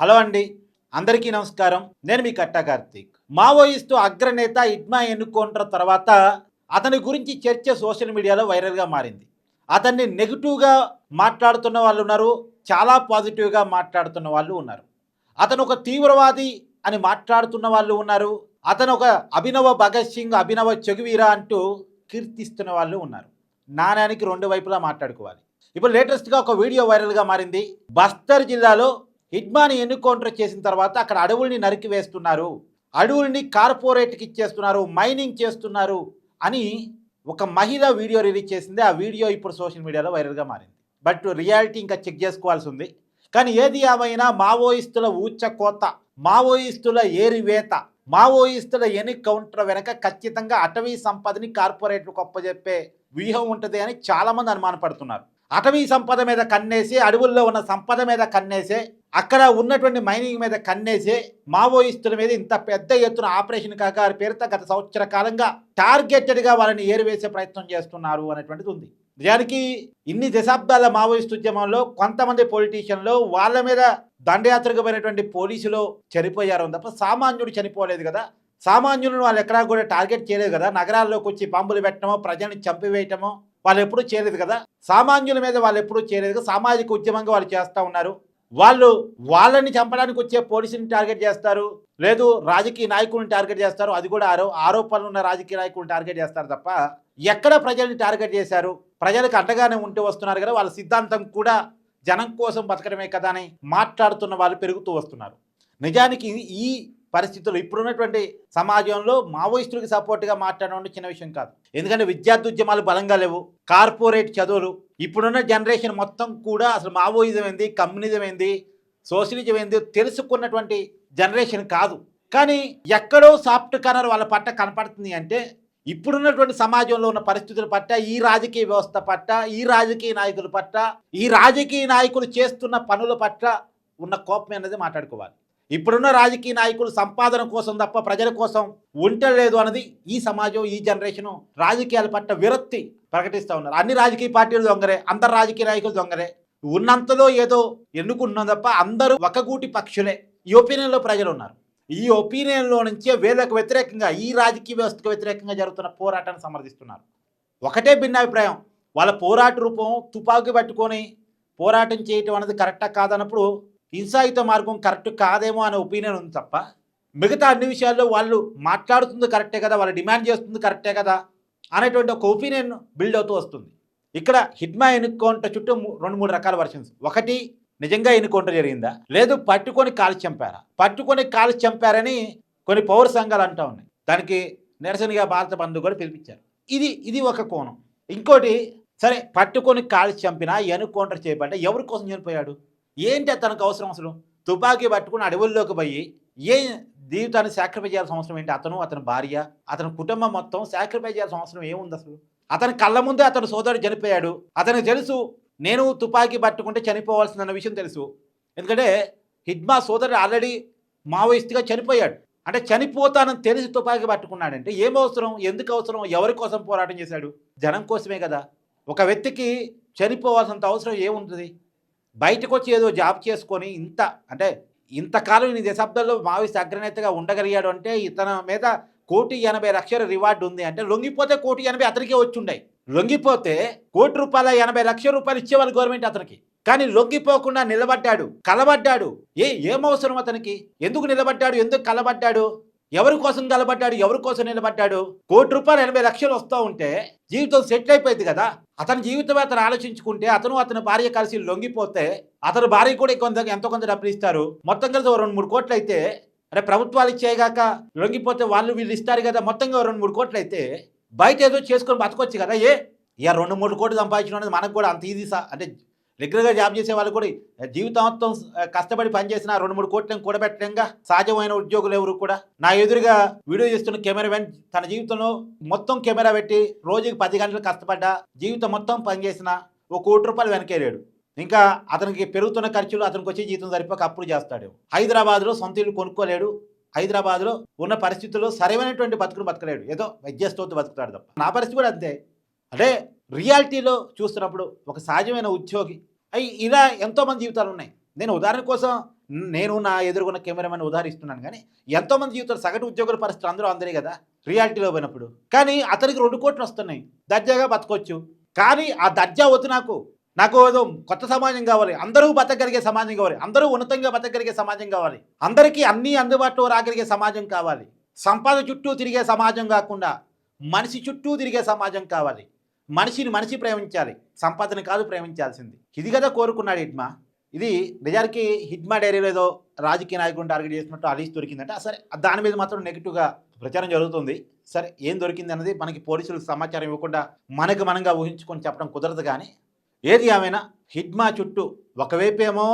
Hello అండి అందరికీ నమస్కారం. నేను మీ కట్టా కార్తీక్. మావోయిస్టు అగ్రనేత ఇడ్మా ఎన్నుకుంటున్న తర్వాత అతని గురించి చర్చ సోషల్ మీడియాలో వైరల్గా మారింది. అతన్ని నెగిటివ్గా మాట్లాడుతున్న వాళ్ళు ఉన్నారు చాలా పాజిటివ్గా మాట్లాడుతున్న వాళ్ళు ఉన్నారు. అతను ఒక తీవ్రవాది అని మాట్లాడుతున్న వాళ్ళు ఉన్నారు అతను ఒక అభినవ భగత్ సింగ్ అభినవ చెగువీరా అంటూ కీర్తిస్తున్న వాళ్ళు ఉన్నారు. నాణ్యానికి రెండు వైపులా మాట్లాడుకోవాలి. ఇప్పుడు లేటెస్ట్గా ఒక వీడియో వైరల్గా మారింది. బస్తర్ జిల్లాలో హిడ్మాని ఎన్కౌంటర్ చేసిన తర్వాత అక్కడ అడవుల్ని నరికి వేస్తున్నారు. అడవుల్ని కార్పొరేట్కి ఇచ్చేస్తున్నారు మైనింగ్ చేస్తున్నారు అని ఒక మహిళ వీడియో రిలీజ్ చేసింది. ఆ వీడియో ఇప్పుడు సోషల్ మీడియాలో వైరల్గా మారింది. బట్ రియాలిటీ ఇంకా చెక్ చేసుకోవాల్సి ఉంది. కానీ ఏది ఏమైనా మావోయిస్టుల ఊచ కోత మావోయిస్టుల ఏరివేత మావోయిస్టుల ఎన్ని కౌంటర్ వెనక ఖచ్చితంగా అటవీ సంపదని కార్పొరేట్లకు అప్పచెప్పే వ్యూహం ఉంటుంది అని చాలామంది అనుమానపడుతున్నారు. అటవీ సంపద మీద కన్నేసి అడవుల్లో ఉన్న సంపద మీద కన్నేసే అక్కడ ఉన్నటువంటి మైనింగ్ మీద కన్నేసే మావోయిస్టుల మీద ఇంత పెద్ద ఎత్తున ఆపరేషన్ కాక పేరుతో గత సంవత్సర కాలంగా టార్గెటెడ్గా వాళ్ళని ఏరువేసే ప్రయత్నం చేస్తున్నారు అనేటువంటిది ఉంది. నిజానికి ఇన్ని దశాబ్దాల మావోయిస్ట్ ఉద్యమంలో కొంతమంది పొలిటీషియన్లు వాళ్ళ మీద దండయాత్రకు పోయినటువంటి పోలీసులు చనిపోయారు. తప్ప సామాన్యుడు చనిపోలేదు కదా. సామాన్యులను వాళ్ళు ఎక్కడా కూడా టార్గెట్ చేయలేదు కదా. నగరాల్లోకి వచ్చి బాంబులు పెట్టడమో ప్రజల్ని చంపివేయటమో వాళ్ళు ఎప్పుడూ చేయలేదు కదా? సామాన్యుల మీద వాళ్ళు ఎప్పుడూ చేయలేదు సామాజిక ఉద్యమంగా వాళ్ళు చేస్తూ ఉన్నారు. వాళ్ళు వాళ్ళని చంపడానికి వచ్చే పోలీసుని టార్గెట్ చేస్తారు. లేదు రాజకీయ నాయకులను టార్గెట్ చేస్తారు. అది కూడా ఆరో ఆరోపణలు ఉన్న రాజకీయ నాయకులను టార్గెట్ చేస్తారు తప్ప ఎక్కడ ప్రజల్ని టార్గెట్ చేశారు? ప్రజలకు అండగానే ఉంటూ వస్తున్నారు కదా? వాళ్ళ సిద్ధాంతం కూడా జనం కోసం బతకడమే కదా అని మాట్లాడుతున్న వాళ్ళు పెరుగుతూ వస్తున్నారు. నిజానికి ఈ పరిస్థితుల్లో ఇప్పుడున్నటువంటి సమాజంలో మావోయిస్టులకు సపోర్ట్గా మాట్లాడడం చిన్న విషయం కాదు. ఎందుకంటే విద్యార్థి ఉద్యమాలు బలంగా లేవు. కార్పొరేట్ చదువులు ఇప్పుడున్న జనరేషన్ మొత్తం కూడా అసలు మావోయిజం ఏంది కమ్యూనిజం ఏంది సోషలిజం ఏంది తెలుసుకున్నటువంటి జనరేషన్ కాదు. కానీ ఎక్కడో సాఫ్ట్ కార్నర్ వాళ్ళ పట్ట కనపడుతుంది అంటే ఇప్పుడున్నటువంటి సమాజంలో ఉన్న పరిస్థితుల పట్ల ఈ రాజకీయ వ్యవస్థ పట్ల ఈ రాజకీయ నాయకుల పట్ల ఈ రాజకీయ నాయకులు చేస్తున్న పనుల పట్ల ఉన్న కోపం అనేది మాట్లాడుకోవాలి. ఇప్పుడున్న రాజకీయ నాయకులు సంపాదన కోసం తప్ప ప్రజల కోసం ఉండలేదు అన్నది ఈ సమాజం ఈ జనరేషను రాజకీయాల పట్ల విరక్తి ప్రకటిస్తూ ఉన్నారు. అన్ని రాజకీయ పార్టీలు దొంగరే అందరు రాజకీయ నాయకులు దొంగరే ఉన్నంతలో ఏదో ఎన్నుకున్నాం తప్ప అందరూ ఒకగూటి పక్షులే. ఈ ఒపీనియన్లో ప్రజలు ఉన్నారు. ఈ ఒపీనియన్లో నుంచే వీళ్ళకు వ్యతిరేకంగా ఈ రాజకీయ వ్యవస్థకు వ్యతిరేకంగా జరుగుతున్న పోరాటాన్ని సమర్థిస్తున్నారు. ఒకటే భిన్నాభిప్రాయం వాళ్ళ పోరాట రూపం తుపాకీ పట్టుకొని పోరాటం చేయటం అనేది కరెక్టా కాదన్నప్పుడు హింసాయుత మార్గం కరెక్ట్ కాదేమో అనే ఒపీనియన్ ఉంది తప్ప మిగతా అన్ని విషయాల్లో వాళ్ళు మాట్లాడుతుంది కరెక్టే కదా వాళ్ళు డిమాండ్ చేస్తుంది కరెక్టే కదా అనేటువంటి ఒక ఒపీనియన్ బిల్డ్ అవుతూ వస్తుంది. ఇక్కడ హిడ్మా ఎన్నుకోంట చుట్టూ రెండు మూడు రకాల వర్షన్స్ ఒకటి నిజంగా ఎన్నుకోంట జరిగిందా? లేదు పట్టుకొని కాల్చి చంపారా? పట్టుకొని కాల్చి చంపారని కొన్ని పౌర సంఘాలు అంటా ఉన్నాయి. దానికి నిరసనగా భారత బంధు కూడా పిలిపించారు. ఇది ఇది ఒక కోణం. ఇంకోటి సరే పట్టుకొని కాల్చి చంపినా ఎన్నుకౌంటర్ చేయబడ్డా ఎవరి కోసం చనిపోయాడు? ఏంటి అతనికి అవసరం అసలు? తుపాకీ పట్టుకుని అడవుల్లోకి పోయి ఏ జీవితాన్ని సాక్రిఫై చేయాల్సిన అవసరం ఏంటి? అతను అతని భార్య అతని కుటుంబం మొత్తం సాక్రిఫై చేయాల్సిన అవసరం ఏముంది అసలు? అతని కళ్ళ ముందే అతని సోదరుడు చనిపోయాడు. అతనికి తెలుసు నేను తుపాకీ పట్టుకుంటే చనిపోవాల్సిందన్న విషయం తెలుసు. ఎందుకంటే హిడ్మా సోదరుడు ఆల్రెడీ మావోయిస్ట్గా చనిపోయాడు. అంటే చనిపోతానని తెలిసి తుపాకీ పట్టుకున్నాడంటే ఏం అవసరం? ఎందుకు అవసరం? ఎవరి కోసం పోరాటం చేశాడు? జనం కోసమే కదా. ఒక వ్యక్తికి చనిపోవాల్సినంత అవసరం ఏముంటుంది? బయటకు వచ్చి ఏదో జాబ్ చేసుకొని ఇంత అంటే ఇంతకాలం ఇన్ని దశాబ్దాల్లో మావిస్ అగ్రనేతగా ఉండగలిగాడు అంటే ఇతని మీద కోటి ఎనభై లక్షల రివార్డు ఉంది. అంటే లొంగిపోతే కోటి ఎనభై అతనికే వచ్చి లొంగిపోతే కోటి రూపాయల ఎనభై లక్షల రూపాయలు ఇచ్చేవాళ్ళు గవర్నమెంట్ అతనికి. కానీ లొంగిపోకుండా నిలబడ్డాడు కలబడ్డాడు. ఏ ఏం అవసరం అతనికి? ఎందుకు నిలబడ్డాడు? ఎందుకు కలబడ్డాడు? ఎవరి కోసం కలబడ్డాడు ఎవరి కోసం నిలబడ్డాడు? కోటి రూపాయలు ఎనభై లక్షలు వస్తూ ఉంటే జీవితం సెటిల్ అయిపోయింది కదా? అతని జీవితం అతను ఆలోచించుకుంటే అతను అతని భార్య కలిసి లొంగిపోతే అతని భార్య కూడా కొంత ఎంతో కొంత డబ్బులు ఇస్తారు. మొత్తం కలిసి రెండు మూడు కోట్లు అయితే అరే ప్రభుత్వాలు ఇచ్చేయగాక లొంగిపోతే వాళ్ళు వీళ్ళు ఇస్తారు కదా? మొత్తంగా రెండు మూడు కోట్లు అయితే బయట ఏదో చేసుకొని బతకొచ్చు కదా? ఏ? ఇక రెండు మూడు కోట్లు సంపాదించడం అనేది మనకు కూడా అంత ఈజీ అంటే రెగ్యులర్గా జాబ్ చేసే వాళ్ళు కూడా జీవితం మొత్తం కష్టపడి పనిచేసిన రెండు మూడు కోట్లను కూడబెట్టడంగా సహజమైన ఉద్యోగులు ఎవరు కూడా? నా ఎదురుగా వీడియో చేస్తున్న కెమెరామెన్ తన జీవితంలో మొత్తం కెమెరా పెట్టి రోజుకి పది గంటలు కష్టపడ్డా జీవితం మొత్తం పనిచేసిన ఒక కోటి రూపాయలు వెనకేరాడు ఇంకా అతనికి పెరుగుతున్న ఖర్చులు అతనికి వచ్చే జీతం సరిపోక అప్పుడు చేస్తాడు. హైదరాబాద్లో సొంత ఇల్లు కొనుక్కోలేడు. హైదరాబాద్లో ఉన్న పరిస్థితుల్లో సరైనటువంటి బతుకులు బతకలేడు. ఏదో అడ్జస్ట్ బతుకుతాడు తప్ప. నా పరిస్థితి కూడా అంతే. అంటే రియాలిటీలో చూస్తున్నప్పుడు ఒక సహజమైన ఉద్యోగి. అవి ఇలా ఎంతోమంది జీవితాలు ఉన్నాయి. నేను ఉదాహరణ కోసం నేను నా ఎదురుగున్న కెమెరామెన్ ఉదాహరిస్తున్నాను కానీ ఎంతోమంది జీవితాలు సగటు ఉద్యోగుల పరిస్థితులు అందరూ అందరే కదా రియాలిటీలో పోయినప్పుడు. కానీ అతనికి రెండు కోట్లు వస్తున్నాయి. దర్జాగా బతకొచ్చు. కానీ ఆ దర్జా వద్దు నాకు. నాకు ఏదో కొత్త సమాజం కావాలి. అందరూ బతకగలిగే సమాజం కావాలి. అందరూ ఉన్నతంగా బతకగలిగే సమాజం కావాలి. అందరికీ అన్నీ అందుబాటులో రాగలిగే సమాజం కావాలి. సంపద చుట్టూ తిరిగే సమాజం కాకుండా మనిషి చుట్టూ తిరిగే సమాజం కావాలి. మనిషిని మనిషి ప్రేమించాలి సంపదని కాదు ప్రేమించాల్సింది. ఇది కదా కోరుకున్నాడు హిడ్మా. ఇది నిజానికి హిడ్మా డైరీలో ఏదో రాజకీయ నాయకుడిని టార్గెట్ చేసినట్టు అలీస్ దొరికిందంటే సరే దాని మీద మాత్రం నెగిటివ్గా ప్రచారం జరుగుతుంది. సరే ఏం దొరికింది అన్నది మనకి పోలీసులు సమాచారం ఇవ్వకుండా మనకు మనంగా ఊహించుకొని చెప్పడం కుదరదు కానీ ఏది ఏమైనా హిడ్మా చుట్టూ ఒకవైపేమో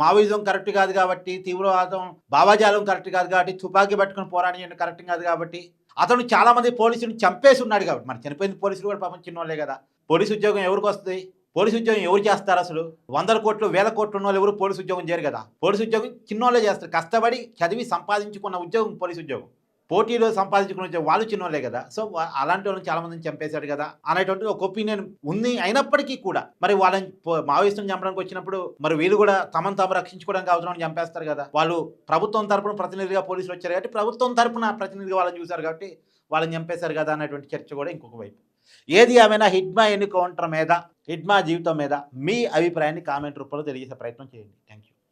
మావోయిజం కరెక్ట్ కాదు కాబట్టి తీవ్రవాదం భావాజాలం కరెక్ట్ కాదు కాబట్టి తుపాకీ పట్టుకుని పోరాడడం కరెక్ట్ కాదు కాబట్టి అతను చాలామంది పోలీసులు పోలీసుని చంపేసి ఉన్నాడు కాబట్టి. మరి చనిపోయిన పోలీసులు కూడా పాపం చిన్నోళ్ళే కదా. పోలీసు ఉద్యోగం ఎవరికి వస్తుంది? పోలీసు ఉద్యోగం ఎవరు చేస్తారు అసలు? వందల కోట్లు వేల కోట్లు ఉన్న వాళ్ళు ఎవరు పోలీసు ఉద్యోగం చేయరు కదా. పోలీసు ఉద్యోగం చిన్నోళ్ళే చేస్తారు. కష్టపడి చదివి సంపాదించుకున్న ఉద్యోగం పోలీసు ఉద్యోగం. పోటీలో సంపాదించుకుని వచ్చే వాళ్ళు చిన్నోళ్ళే కదా. సో అలాంటి వాళ్ళని చాలా చంపేశాడు కదా. అనేటువంటి ఒక ఒపీనియన్ ఉంది అయినప్పటికీ కూడా. మరి వాళ్ళని పో- మావోయిస్టులను చంపడానికి వచ్చినప్పుడు మరి వీళ్ళు కూడా తమను తాము రక్షించుకోవడానికి అవసరం చంపేస్తారు కదా. వాళ్ళు ప్రభుత్వం తరపున ప్రతినిధిగా పోలీసులు వచ్చారు కాబట్టి ప్రభుత్వం తరపున ప్రతినిధిగా వాళ్ళని చూశారు కాబట్టి వాళ్ళని చంపేశారు కదా అనేటువంటి చర్చ కూడా ఇంకొక వైపు. ఏది ఏమైనా హిడ్మా ఎన్నికౌంటర్ మీద హిడ్మా జీవితం మీద మీ అభిప్రాయాన్ని కామెంట్ రూపంలో తెలియజేసే ప్రయత్నం చేయండి. Thank you